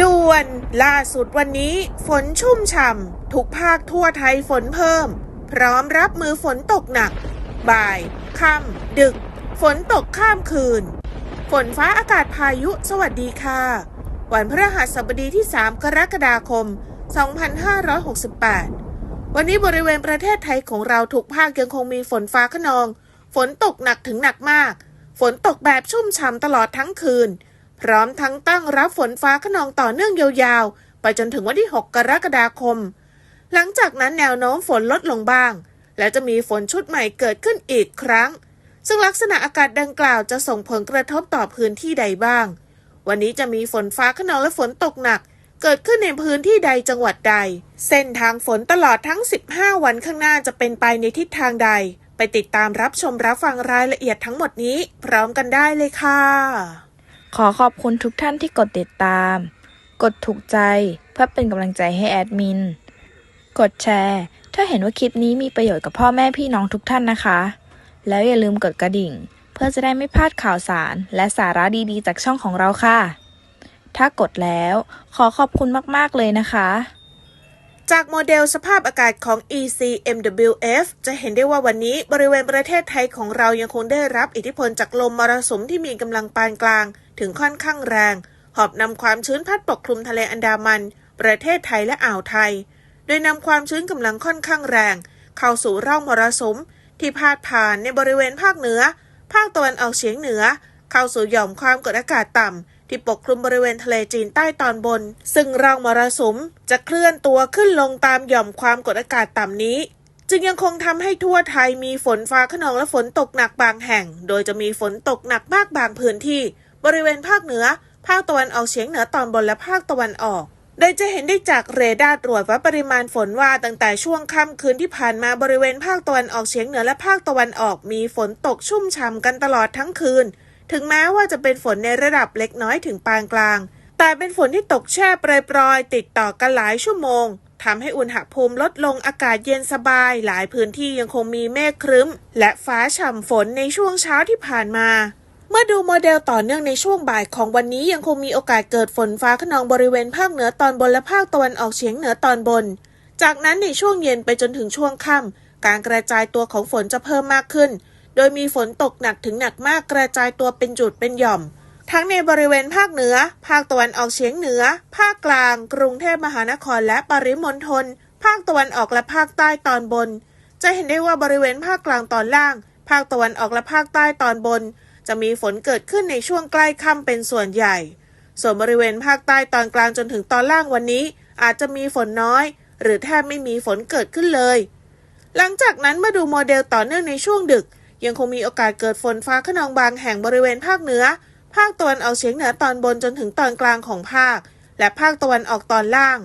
ด่วนล่าสุดวันนี้ฝนชุ่มฉ่ำทุกภาคทั่วไทยฝนเพิ่ม พร้อมรับมือฝนตกหนัก บ่าย ค่ำ ดึก ฝนตกข้ามคืน ฝนฟ้าอากาศพายุสวัสดีค่ะ วันพฤหัสบดีที่ 3 กรกฎาคม 2568 วันนี้บริเวณประเทศไทยของเราทุกภาคยังคงมีฝนฟ้าขนอง ฝนตกหนักถึงหนักมาก ฝนตกแบบชุ่มฉ่ำตลอดทั้งคืน พร้อมทั้งตั้งรับฝนฟ้าขนองต่อเนื่องยาวๆ ไปจนถึงวันที่ 6 กรกฎาคม หลังจากนั้นแนวโน้มฝนลดลงบ้าง และจะมีฝนชุดใหม่เกิดขึ้นอีกครั้ง ซึ่งลักษณะอากาศดังกล่าวจะส่งผลกระทบต่อพื้นที่ใดบ้าง วันนี้จะมีฝนฟ้าขนองและฝนตกหนัก เกิดขึ้นในพื้นที่ใดจังหวัดใด เส้นทางฝนตลอดทั้ง 15 วันข้างหน้าจะเป็นไปในทิศทางใด ไปติดตามรับชมรับฟังรายละเอียดทั้งหมดนี้ พร้อมกันได้เลยค่ะ ขอขอบคุณทุกท่านที่กดติดตาม กดถูกใจเพื่อเป็นกำลังใจให้แอดมิน กดแชร์ ถ้าเห็นว่าคลิปนี้มีประโยชน์กับพ่อแม่พี่น้องทุกท่านนะคะ แล้วอย่าลืมกดกระดิ่ง เพื่อจะได้ไม่พลาดข่าวสาร และสาระดีๆ จากช่องของเราค่ะ ถ้ากดแล้ว ขอขอบคุณมากๆเลยนะคะ จากโมเดลสภาพอากาศของ ECMWF จะเห็นได้ว่าวันนี้บริเวณประเทศไทยของเรายังคงได้รับอิทธิพลจากลมมรสุมที่มีกำลังปานกลาง ถึงค่อนข้างแรง หอบนำความชื้นพัดปกคลุมทะเลอันดามัน ประเทศไทยและอ่าวไทย โดยนำความชื้นกำลังค่อนข้างแรง เข้าสู่ร่องมรสุม ที่พาดผ่านในบริเวณภาคเหนือ ภาคตะวันออกเฉียงเหนือ เข้าสู่หย่อมความกดอากาศต่ำ ที่ปกคลุมบริเวณทะเลจีนใต้ตอนบน ซึ่งร่องมรสุมจะเคลื่อนตัวขึ้นลงตามหย่อมความกดอากาศต่ำนี้ จึงยังคงทำให้ทั่วไทยมีฝนฟ้าขนองและฝนตกหนักบางแห่ง โดยจะมีฝนตกหนักมากบางพื้นที่ บริเวณภาคเหนือ ภาคตะวันออกเฉียงเหนือตอนบนและภาคตะวันออกโดยจะเห็นได้จากเรดาร์ตรวจวัดปริมาณฝนว่าตั้งแต่ช่วงค่ำคืนที่ผ่านมาบริเวณภาคตะวันออกเฉียงเหนือและภาคตะวันออกมีฝนตกชุ่มฉ่ำกันตลอดทั้งคืน ถึงแม้ว่าจะเป็นฝนในระดับเล็กน้อยถึงปานกลาง แต่เป็นฝนที่ตกแช่ปรอยๆ ติดต่อกันหลายชั่วโมงทำให้อุณหภูมิลดลงอากาศเย็นสบาย หลายพื้นที่ยังคงมีเมฆครึ้ม และฟ้าฉ่ำฝนในช่วงเช้าที่ผ่านมา เมื่อดูโมเดลต่อเนื่องในช่วงบ่ายของวันนี้ยังคงมีโอกาสเกิดฝนฟ้าขนองบริเวณภาคเหนือตอนบนและภาคตะวันออกเฉียงเหนือตอนบน จากนั้นในช่วงเย็นไปจนถึงช่วงค่ำการกระจายตัวของฝนจะเพิ่มมากขึ้น โดยมีฝนตกหนักถึงหนักมากกระจายตัวเป็นจุดเป็นหย่อม ทั้งในบริเวณภาคเหนือ ภาคตะวันออกเฉียงเหนือ ภาคกลาง กรุงเทพมหานครและปริมณฑลภาคตะวันออกและภาคใต้ตอนบน จะเห็นได้ว่าบริเวณภาคกลางตอนล่าง ภาคตะวันออกและภาคใต้ตอนบน จะมีฝนเกิดขึ้นในช่วงใกล้ค่ำเป็นส่วนใหญ่ ส่วนบริเวณภาคใต้ตอนกลางจนถึงตอนล่างวันนี้ อาจจะมีฝนน้อย หรือแทบไม่มีฝนเกิดขึ้นเลย หลังจากนั้นมาดูโมเดลต่อเนื่องในช่วงดึก ยังคงมีโอกาสเกิดฝนฟ้าขนองบางแห่งบริเวณภาคเหนือ ภาคตะวันออกเฉียงเหนือตอนบนจนถึงตอนกลางของภาค และภาคตะวันออกตอนล่าง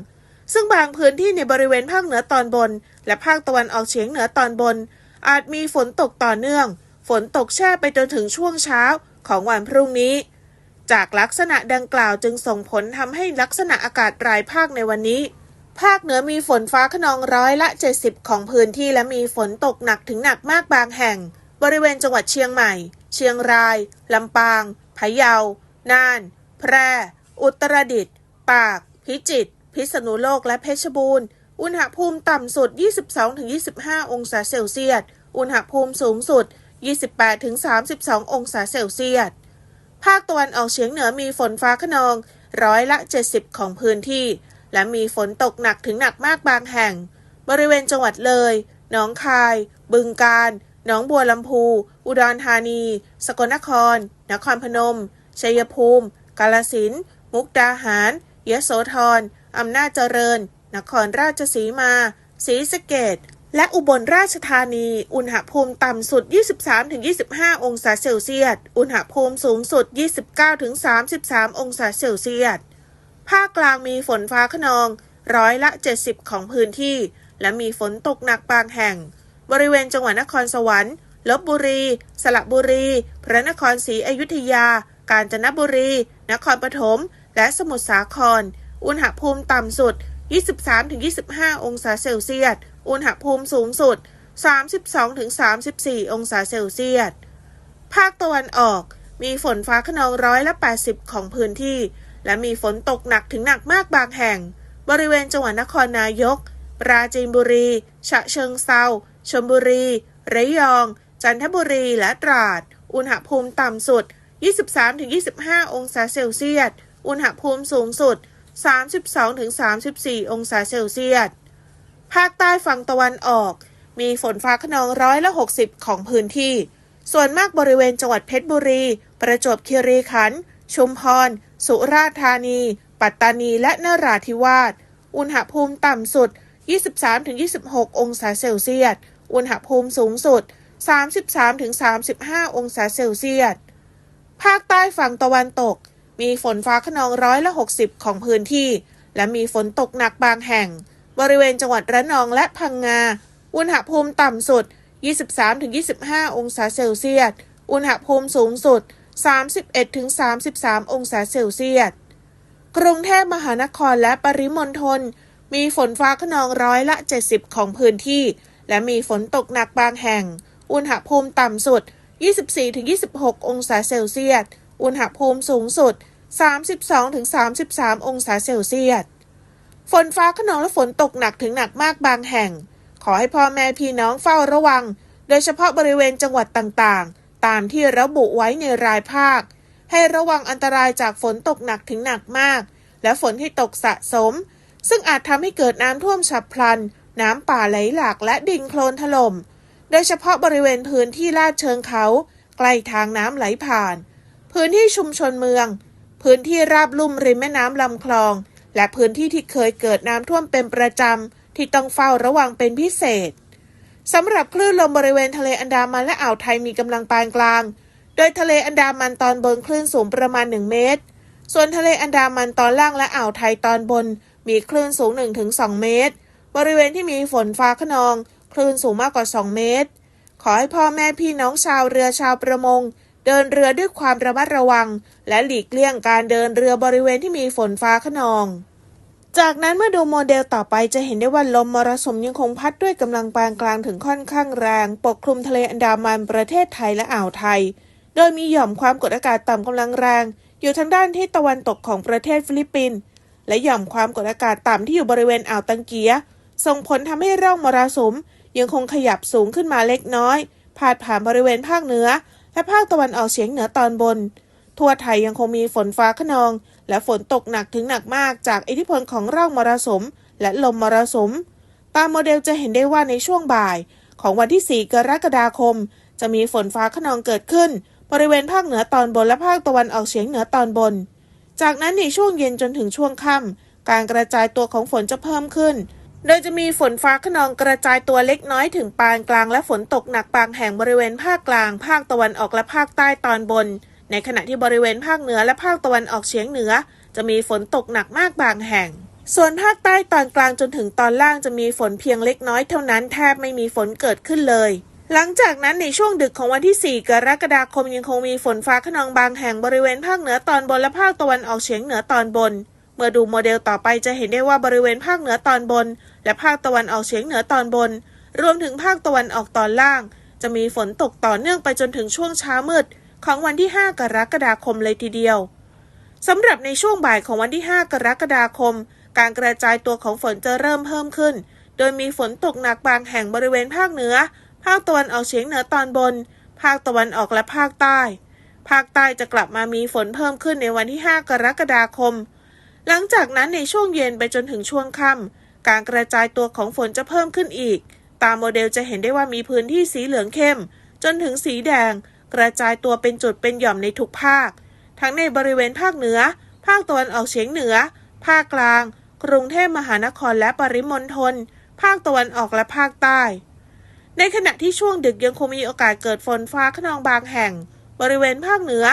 ซึ่งบางพื้นที่ในบริเวณภาคเหนือตอนบน และภาคตะวันออกเฉียงเหนือตอนบน อาจมีฝนตกต่อเนื่อง ฝนตกแช่ไปจนถึงช่วงเช้าของวันพรุ่งนี้ จากลักษณะดังกล่าวจึงส่งผลทำให้ลักษณะอากาศรายภาคในวันนี้ภาคเหนือมีฝนฟ้าขนองร้อยละ 70 ของพื้นที่และมีฝนตกหนักถึงหนักมากบางแห่ง บริเวณจังหวัดเชียงใหม่ เชียงราย ลำปาง พะเยา น่าน แพร่ อุตรดิตถ์ ปาก พิจิตร พิษณุโลก และเพชรบูรณ์ อุณหภูมิต่ำสุด 22-25 องศาเซลเซียส อุณหภูมิสูงสุด 28-32 องศาเซลเซียส ภาคตะวันออกเฉียงเหนือมีฝนฟ้าขนองร้อยละ 70 ของพื้นที่ และมีฝนตกหนักถึงหนักมากบางแห่ง บริเวณจังหวัดเลย หนองคาย บึงกาฬ หนองบัวลำพู อุดรธานี สกลนคร นครพนม ชัยภูมิ กาลสินธุ์มุกดาหาร ยโสธร อำนาจเจริญ นครราชสีมา ศรีสะเกดและอุบลราชธานี อุณหภูมิต่ำสุด 23-25 องศาเซลเซียส อุณหภูมิสูงสุด 29-33 องศาเซลเซียส ภาคกลางมีฝนฟ้าขนอง ร้อยละ 70 ของพื้นที่ และมีฝนตกหนักบางแห่ง บริเวณจังหวัดนครสวรรค์ ลบบุรี สระบุรี พระนครศรีอยุธยา กาญจนบุรี นครปฐม และสมุทรสาคร อุณหภูมิต่ำสุด 23-25 องศาเซลเซียส อุณหภูมิสูงสุด 32-34 องศาเซลเซียส ภาคตะวันออก มีฝนฟ้าขนองร้อยละ 80 ของพื้นที่ และมีฝนตกหนักถึงหนักมากบางแห่ง บริเวณจังหวัดนครนายก ปราจีนบุรี ฉะเชิงเซา ชลบุรี ระยอง จันทบุรีและตราด อุณหภูมิต่ำสุด 23-25 องศาเซลเซียส อุณหภูมิสูงสุด 32-34 องศาเซลเซียส ภาคใต้ฝั่งตะวันออก มีฝนฟ้าขนองร้อยละ 60 ของพื้นที่ ส่วนมากบริเวณจังหวัดเพชรบุรี ประจวบคีรีขันธ์ ชุมพร สุราษฎร์ธานี ปัตตานี และนราธิวาส อุณหภูมิต่ำสุด 23-26 องศาเซลเซียส อุณหภูมิสูงสุด 33-35 องศาเซลเซียส ภาคใต้ฝั่งตะวันตก มีฝนฟ้าขนองร้อยละ 60 ของพื้นที่ และมีฝนตกหนักบางแห่ง บริเวณจังหวัดระนองและพังงา อุณหภูมิต่ำสุด 23-25 องศาเซลเซียส อุณหภูมิสูงสุด 31-33 องศาเซลเซียส กรุงเทพมหานครและปริมณฑล มีฝนฟ้าขนองร้อยละ 70 ของพื้นที่ และมีฝนตกหนักบางแห่ง อุณหภูมิต่ำสุด 24-26 องศาเซลเซียส อุณหภูมิสูงสุด 32-33 องศาเซลเซียส ฝนฟ้าขนองและฝนตกหนักถึงหนักมากบางแห่ง ขอให้พ่อแม่พี่น้องเฝ้าระวัง โดยเฉพาะบริเวณจังหวัดต่างๆ ตามที่ระบุไว้ในรายภาค ให้ระวังอันตรายจากฝนตกหนักถึงหนักมาก และฝนที่ตกสะสม ซึ่งอาจทำให้เกิดน้ำท่วมฉับพลัน น้ำป่าไหลหลากและดินโคลนถล่ม โดยเฉพาะบริเวณพื้นที่ลาดเชิงเขา ใกล้ทางน้ำไหลผ่าน พื้นที่ชุมชนเมือง พื้นที่ราบลุ่มริมแม่น้ำลำคลอง และพื้นที่ที่เคยเกิดน้ำท่วมเป็นประจำ ที่ต้องเฝ้าระวังเป็นพิเศษสำหรับคลื่นลมบริเวณทะเลอันดามันและอ่าวไทยมีกำลังปานกลาง โดยทะเลอันดามันตอนบนคลื่นสูงประมาณ 1 เมตร ส่วนทะเลอันดามันตอนล่างและอ่าวไทยตอนบน มีคลื่นสูง 1-2 เมตร บริเวณที่มีฝนฟ้าขนอง คลื่นสูงมากกว่า 2 เมตร ขอให้พ่อแม่พี่น้องชาวเรือชาวประมง เดินเรือด้วยความระมัดระวัง และหลีกเลี่ยงการเดินเรือบริเวณที่มีฝนฟ้าขนอง จากนั้นเมื่อดูโมเดลต่อไปจะเห็นได้ว่าลมมรสุมยังคงพัดด้วยกำลังปานกลางถึงค่อนข้างแรง ปกคลุมทะเลอันดามันประเทศไทยและอ่าวไทย โดยมีหย่อมความกดอากาศต่ำกำลังแรง อยู่ทางด้านทิศตะวันตกของประเทศฟิลิปปินส์ และหย่อมความกดอากาศต่ำที่อยู่บริเวณอ่าวตังเกีย ส่งผลทำให้ร่องมรสุม ยังคงขยับสูงขึ้นมาเล็กน้อย พาดผ่านบริเวณภาคเหนือ และภาคตะวันออกเฉียงเหนือตอนบน ทั่วไทยยังคงมีฝนฟ้าขนอง และฝนตกหนักถึงหนักมากจากอิทธิพลของร่องมรสุม และลมมรสุม ตามโมเดลจะเห็นได้ว่าในช่วงบ่าย ของวันที่ 4 กรกฎาคม จะมีฝนฟ้าขนองเกิดขึ้น บริเวณภาคเหนือตอนบนและภาคตะวันออกเฉียงเหนือตอนบน จากนั้นในช่วงเย็นจนถึงช่วงค่ำการกระจายตัวของฝนจะเพิ่มขึ้น โดยจะมีฝนฟ้าขนองกระจายตัวเล็กน้อยถึงปานกลางและฝนตกหนักบางแห่งบริเวณภาคกลาง ภาคตะวันออกและภาคใต้ตอนบน ในขณะที่บริเวณภาคเหนือและภาคตะวันออกเฉียงเหนือ จะมีฝนตกหนักมากบางแห่ง ส่วนภาคใต้ตอนกลางจนถึงตอนล่างจะมีฝนเพียงเล็กน้อยเท่านั้นแทบไม่มีฝนเกิดขึ้นเลย หลังจากนั้นในช่วงดึกของวันที่ 4 กรกฎาคมยังคงมีฝนฟ้าขนองบางแห่งบริเวณภาคเหนือตอนบนและภาคตะวันออกเฉียงเหนือตอนบน เมื่อดูโมเดลต่อไปจะเห็นได้ว่าบริเวณภาคเหนือตอนบน และภาคตะวันออกเฉียงเหนือตอนบน รวมถึงภาคตะวันออกตอนล่าง จะมีฝนตกต่อเนื่องไปจนถึงช่วงเช้ามืด ของวันที่ 5 กรกฎาคมเลยทีเดียวสำหรับในช่วงบ่ายของวันที่ 5 กรกฎาคม การกระจายตัวของฝนจะเริ่มเพิ่มขึ้น โดยมีฝนตกหนักบางแห่งบริเวณภาคเหนือาคตะวันออกเฉียงเหนือตอนบน ภาคตะวันออกและภาคใต้ ภาคใต้จะกลับมามีฝนเพิ่มขึ้นในวันที่ 5 กรกฎาคม หลังจากนั้นในช่วงเย็นไปจนถึงช่วงค่ำการกระจายตัวของฝนจะเพิ่มขึ้นอีก ตามโมเดลจะเห็นได้ว่ามีพื้นที่สีเหลืองเข้ม จนถึงสีแดง กระจายตัวเป็นจุดเป็นหย่อมในทุกภาค ทั้งในบริเวณภาคเหนือ ภาคตะวันออกเฉียงเหนือ ภาคกลาง กรุงเทพมหานครและปริมณฑลภาคตะวันออกและภาคใต้ ในขณะที่ช่วงดึกยังคงมีโอกาสเกิดฝนฟ้าขนองบางแห่ง บริเวณภาคเหนือ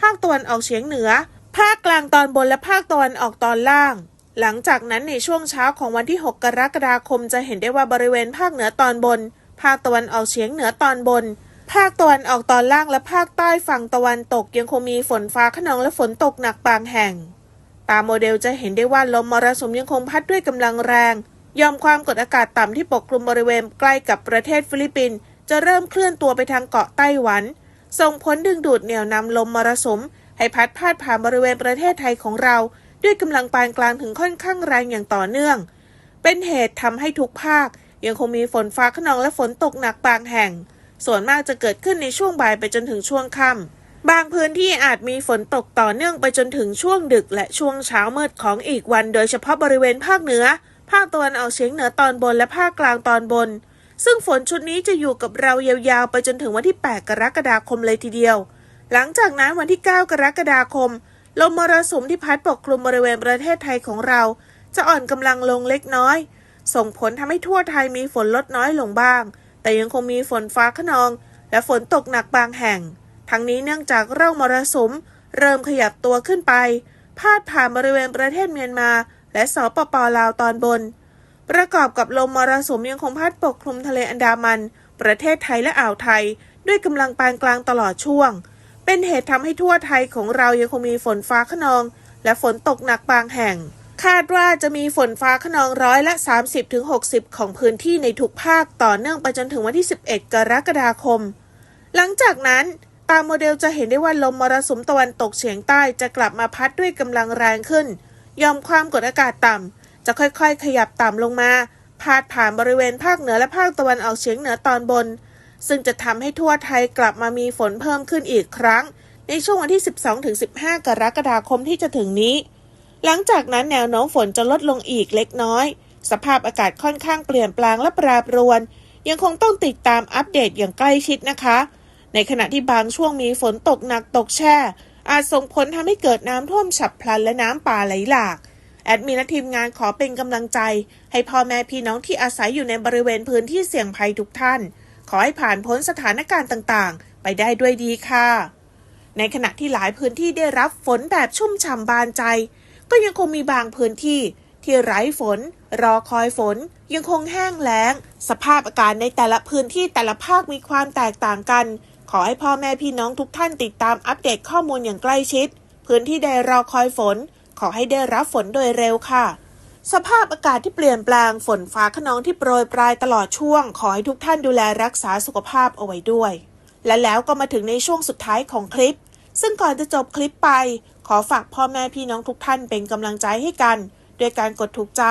ภาคตะวันออกเฉียงเหนือ ภาคกลางตอนบนและภาคตะวันออกตอนล่าง หลังจากนั้นในช่วงเช้าของวันที่ 6 กรกฎาคมจะเห็นได้ว่าบริเวณภาคเหนือตอนบน ภาคตะวันออกเฉียงเหนือตอนบน ภาคตะวันออกตอนล่างและภาคใต้ฝั่งตะวันตกยังคงมีฝนฟ้าขนองและฝนตกหนักบางแห่ง ตามโมเดลจะเห็นได้ว่าลมมรสุมยังคงพัดด้วยกำลังแรง ยอมความกดอากาศต่ำที่ปกคลุมบริเวณใกล้กับประเทศฟิลิปปินส์จะเริ่มเคลื่อนตัวไปทางเกาะไต้หวัน ส่งผลดึงดูดเหนี่ยวนำลมมรสุม ให้พัดพาดผ่านบริเวณประเทศไทยของเรา ด้วยกำลังปานกลางถึงค่อนข้างแรงอย่างต่อเนื่อง เป็นเหตุทำให้ทุกภาค ยังคงมีฝนฟ้าขนองและฝนตกหนักบางแห่ง ส่วนมากจะเกิดขึ้นในช่วงบ่ายไปจนถึงช่วงค่ำบางพื้นที่อาจมีฝนตกต่อเนื่องไปจนถึงช่วงดึกและช่วงเช้ามืดของอีกวัน โดยเฉพาะบริเวณภาคเหนือ ภาคตะวันออกเฉียงเหนือตอนบนและภาคกลางตอนบน ซึ่งฝนชุดนี้จะอยู่กับเรายาวๆ ไปจนถึงวันที่ 8 กรกฎาคมเลยทีเดียว หลังจากนั้นวันที่ 9 กรกฎาคม ลมมรสุมที่พัดปกคลุมบริเวณประเทศไทยของเรา จะอ่อนกำลังลงเล็กน้อย ส่งผลทำให้ทั่วไทยมีฝนลดน้อยลงบ้าง แต่ยังคงมีฝนฟ้าขนอง และฝนตกหนักบางแห่ง ทั้งนี้เนื่องจากร่องมรสุมเริ่มขยับตัวขึ้นไป พาดผ่านบริเวณประเทศเมียนมา และสปปลาวตอนบน ประกอบกับลมมรสุมยังคงพัดปกคลุมทะเลอันดามัน ประเทศไทยและอ่าวไทย ด้วยกำลังปานกลางตลอดช่วง เป็นเหตุทำให้ทั่วไทยของเรายังคงมีฝนฟ้าขนอง และฝนตกหนักบางแห่ง คาดว่าจะมีฝนฟ้าขนองร้อยละ 30-60 ของพื้นที่ในทุกภาคต่อเนื่องไปจนถึงวันที่ 11 กรกฎาคม หลังจากนั้นตามโมเดลจะเห็นได้ว่าลมมรสุมตะวันตกเฉียงใต้จะกลับมาพัดด้วยกำลังแรงขึ้น ยอมความกดอากาศต่ำ จะค่อยๆ ขยับต่ำลงมา พาดผ่านบริเวณภาคเหนือและภาคตะวันออกเฉียงเหนือตอนบน ซึ่งจะทำให้ทั่วไทยกลับมามีฝนเพิ่มขึ้นอีกครั้ง ในช่วงวันที่ 12-15 กรกฎาคมที่จะถึงนี้ หลังจากนั้นแนวโน้มฝนจะลดลงอีกเล็กน้อย สภาพอากาศค่อนข้างเปลี่ยนแปลงและปรปรวน ยังคงต้องติดตามอัปเดตอย่างใกล้ชิดนะคะ ในขณะที่บางช่วงมีฝนตกหนักตกแช่ อาจส่งผลทำให้เกิดน้ำท่วมฉับพลันและน้ำป่าไหลหลาก แอดมินและทีมงานขอเป็นกำลังใจ ให้พ่อแม่พี่น้องที่อาศัยอยู่ในบริเวณพื้นที่เสี่ยงภัยทุกท่าน ขอให้ผ่านพ้นสถานการณ์ต่างๆ ไปได้ด้วยดีค่ะ ในขณะที่หลายพื้นที่ได้รับฝนแบบชุ่มฉ่ำบานใจ ก็ยังคงมีบางพื้นที่ที่ไร้ฝน รอคอยฝน ยังคงแห้งแล้ง สภาพอากาศในแต่ละพื้นที่แต่ละภาคมีความแตกต่างกัน ขอให้พ่อแม่พี่น้องทุกท่านติดตามอัปเดตข้อมูลอย่างใกล้ชิด พื้นที่ใดรอคอยฝน ขอให้ได้รับฝนโดยเร็วค่ะ สภาพอากาศที่เปลี่ยนแปลงฝนฟ้าขนองที่โปรยปลายตลอดช่วง ขอให้ทุกท่านดูแลรักษาสุขภาพเอาไว้ด้วย และแล้วก็มาถึงในช่วงสุดท้ายของคลิป ซึ่งก่อนจะจบคลิปไป ขอฝากพ่อแม่พี่น้องทุกท่านเป็นกำลังใจให้กันด้วยการกดถูกใจ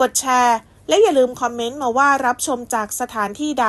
กดแชร์ และอย่าลืมคอมเมนต์มาว่ารับชมจากสถานที่ใด